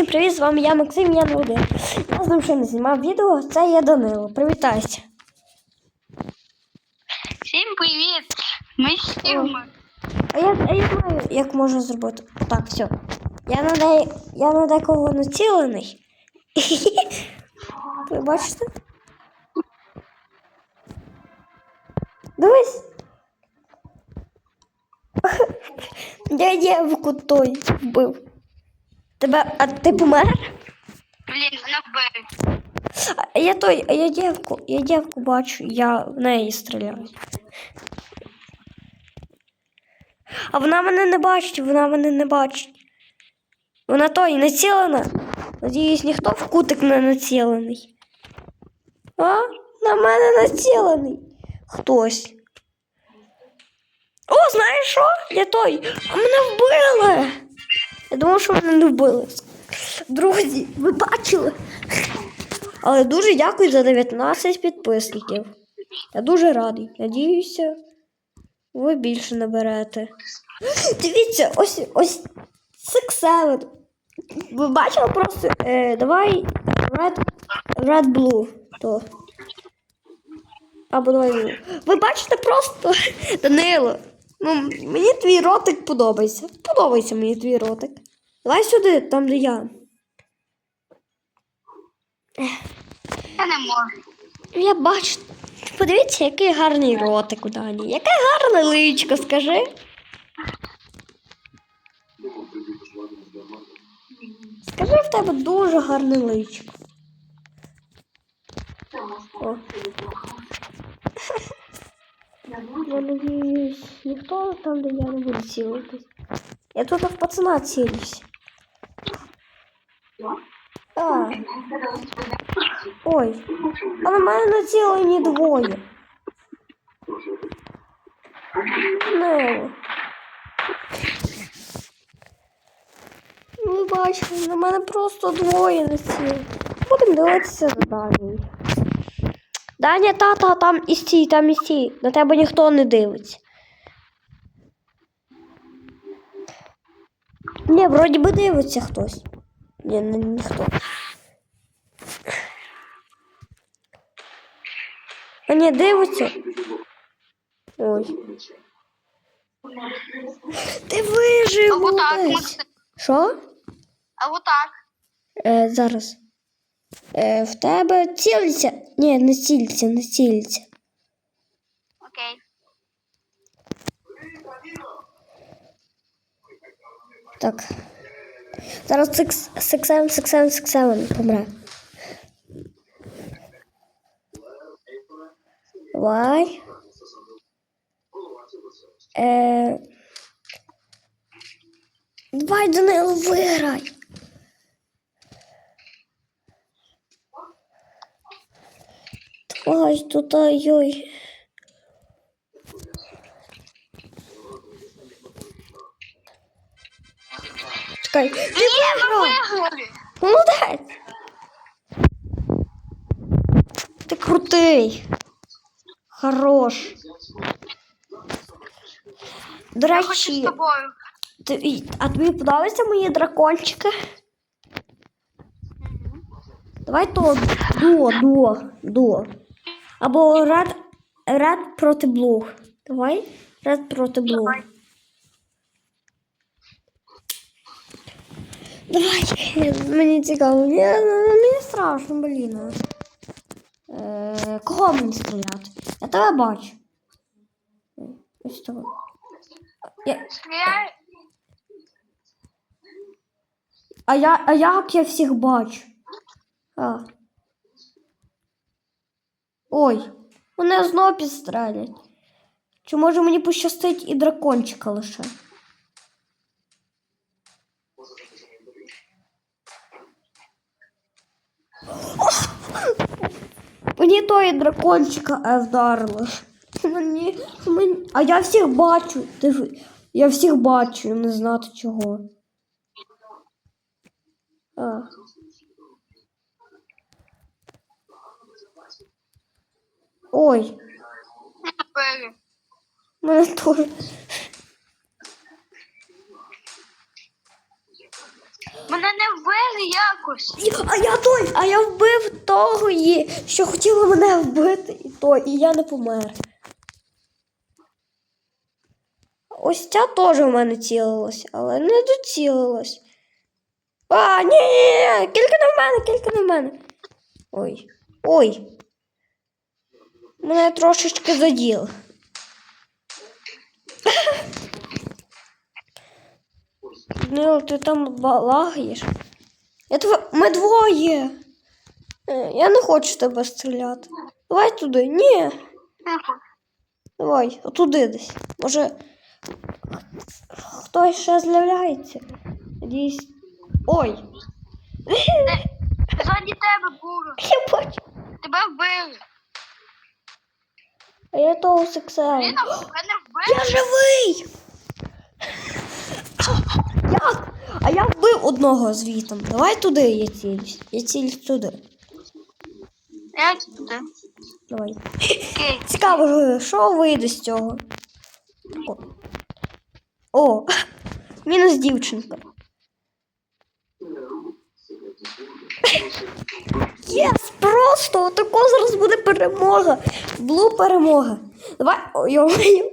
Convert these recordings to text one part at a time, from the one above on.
всім привіт, з вами я Максим, я не. Я з ним ще не знімав відео, це я Данило. Привітайся. Всім привіт! Ми Сігма. А я, а я знаю, як можна зробити. Так, все. Я на, де, я на декого націлений. Ви бачите? Дивись. Я дівку той вбив. Тебе, а ти помер? Блін, вона вбив. А я той, а я дівку, я дівку бачу, я в неї стріляю. А вона мене не бачить, вона мене не бачить. Вона той націлена. Надіюсь, ніхто в кутик не націлений. А? На мене націлений. Хтось. О, знаєш що? Я той. А мене вбили. Я думав, що мене не вбили. Друзі, ви бачили? Але дуже дякую за 19 підписників. Я дуже радий. Надіюся, ви більше наберете. Дивіться, ось ось Seven. Ви бачили просто. Е, давай Red, Red Blue. То. Або давай. Ви бачите просто Данило. Ну, мені твій ротик подобається. Подобається мені твій ротик. Давай сюди, там де я. Я не можу. Я бачу. Подивіться, який гарний ротик у Дані. Яке гарне личко, скажи. Скажи, в тебе дуже гарне личко. О. Я надіюсь, ніхто там, де я не буду цілитись. Я тут в пацана цілюсь. А. Ой, а на мене націлені двоє. Не. Ви бачите, на мене просто двоє націлені. Будемо дивитися за Данією. Даня, тата, там і стій, там і стій. На тебе ніхто не дивиться. Ні, вроді би дивиться хтось. Ні, не, ніхто. А ні, дивиться. Ой. Ти вижив, А отак, молодець. Максим. Що? А отак. Е, зараз. Е, в тебе цілиться. Ні, не цілиться, не цілиться. Окей. Так. Зараз сексем, сексем, сексем помре. Давай. Е... Давай, Данило, виграй. Давай, тут, ой. Чекай, ти виграв! Молодець! Ти крутий. Хорош. До речі, ти- а тобі подобаються мої дракончики? Давай то дуо, дуо, дуо. Або ред, ред проти блу. Давай ред проти блу. Давай. Давай, мені цікаво. Я, мені страшно, блін. Е, кого мені стріляти? Я тебе бачу. Ось того. Я, а, я, а як я всіх бачу? А. Ой, вони знову підстрелять. Чи може мені пощастить і дракончика лише? Мені тої дракончика е, вдарило. Мені, мені... А я всіх бачу. Я всіх бачу, не знати чого. А. Ой, мене теж. Мене не вбили, якось. А я той, а я вбив того, що хотіло мене вбити, і то, і я не помер. Ось ця теж в мене цілилась, але не доцілилась. А, ні, ні, ні, кілька не в мене, кілька не в мене. Ой. Ой. Мене трошечки заділо. Ну, ти там балагаєш. Я тв... Ми двоє. Е, Я не хочу тебе стріляти. Давай туди. Ні. Давай, отуди десь. Може. Хтось ще з'являється. Надіюсь. Ой. Ззаді тебе було. Я бачу. Тебе вбили. А я того мене вбили. Я живий! Як? А я вбив одного звітом. Давай туди я цілюсь. Я цілюсь туди. Я туди. Давай. Окей. Цікаво, що вийде з цього. О, О мінус дівчинка. Єс! Просто отако зараз буде перемога. Блу перемога. Давай. Ой-ой-ой.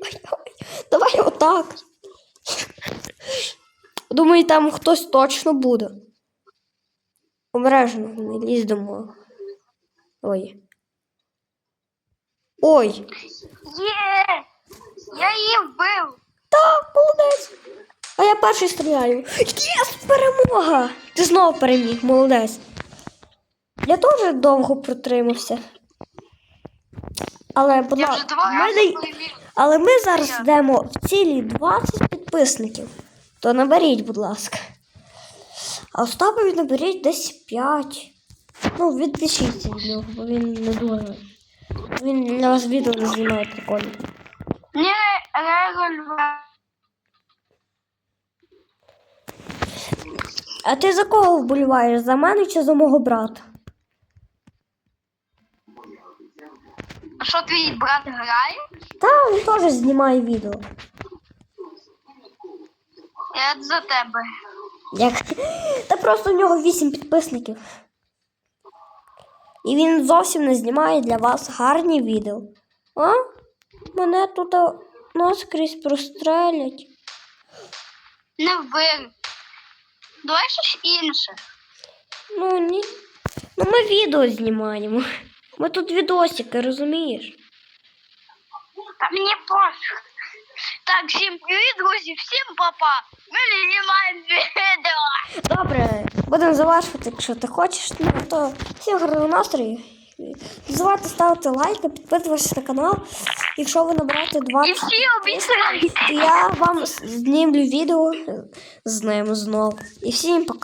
Давай отак. Думаю, там хтось точно буде. Обережно, не мого. Ой. Ой. Є! Я її вбив. Так, молодець. А я перший стріляю. Єс, перемога! Ти знову переміг, молодець. Я теж довго протримався. Але, будь Я вже ласка, два мене... рази переміг. але ми зараз йдемо в цілі 20 підписників. То наберіть, будь ласка. А Остапові наберіть десь 5. Ну, відпишіться від нього, бо він не дуже. Він для вас відео не знімає прикольно. Ні. А ти за кого вболіваєш? За мене чи за мого брата? Твій брат грає? Та він теж знімає відео. Я за тебе. Як? Та просто у нього 8 підписників. І він зовсім не знімає для вас гарні відео. А? Мене тут наскрізь прострелять. Не вбив. Давай щось інше. Ну ні. Ну ми відео знімаємо. Ми тут відосики, розумієш? Та мені пофіг. Так, всім привіт, друзі, всім папа. Ми знімаємо відео. Добре, будемо завершувати, якщо ти хочеш. Ну, то всім гарного настрою. Не забувайте ставити лайки, підписуватися на канал. Якщо ви наберете І всі обіцяють. то я вам знімлю відео з ним знову. І всім пока.